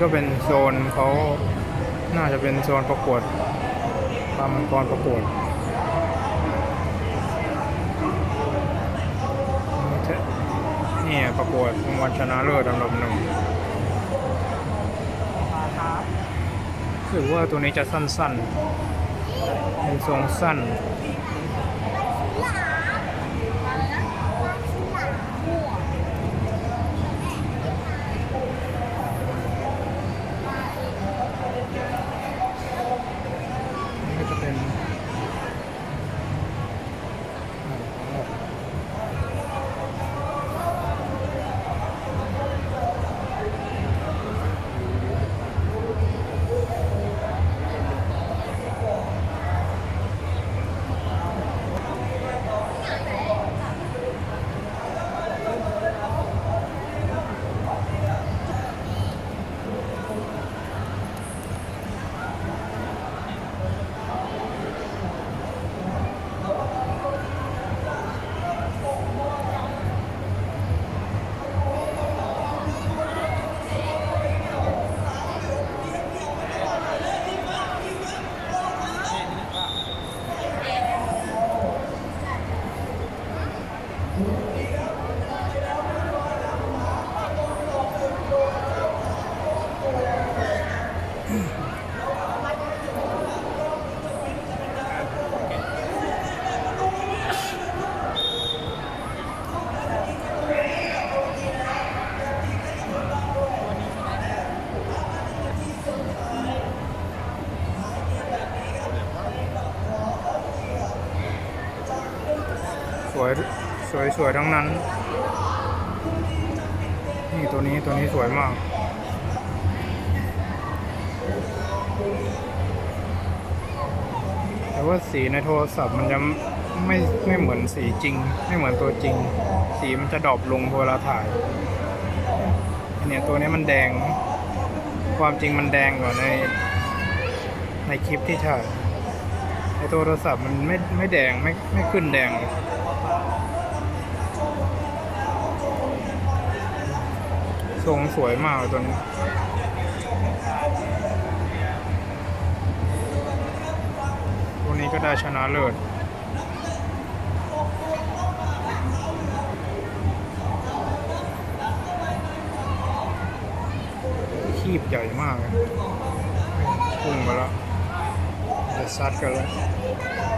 ก็เป็นโซนเขาน่าจะเป็นโซนประกวดปลามังกรประกวดนี่ประกวดรางวัลชนะเลิศอันดับหนึ่งรู้สึกว่าตัวนี้จะสั้นๆ เป็นทรงสั้น วยสวยสวยทั้งนั้น นี่ตัวนี้ตัวนี้สวยมาก แต่ว่าสีในโทรศัพท์มันจะไม่ไม่เหมือนสีจริง ไม่เหมือนตัวจริง สีมันจะดรอปลงเวลาถ่ายอันเนี้ยตัวนี้มันแดง ความจริงมันแดงกว่าในในคลิปที่ถ่าย ในโทรศัพท์มันไม่ไม่แดงไม่ไม่ขึ้นแดงทรงสวยมากตัวนี้ตัวนี้ก็ได้ชนะเลิศคีบใหญ่มากเลยพุ่งมาแล้ว saca.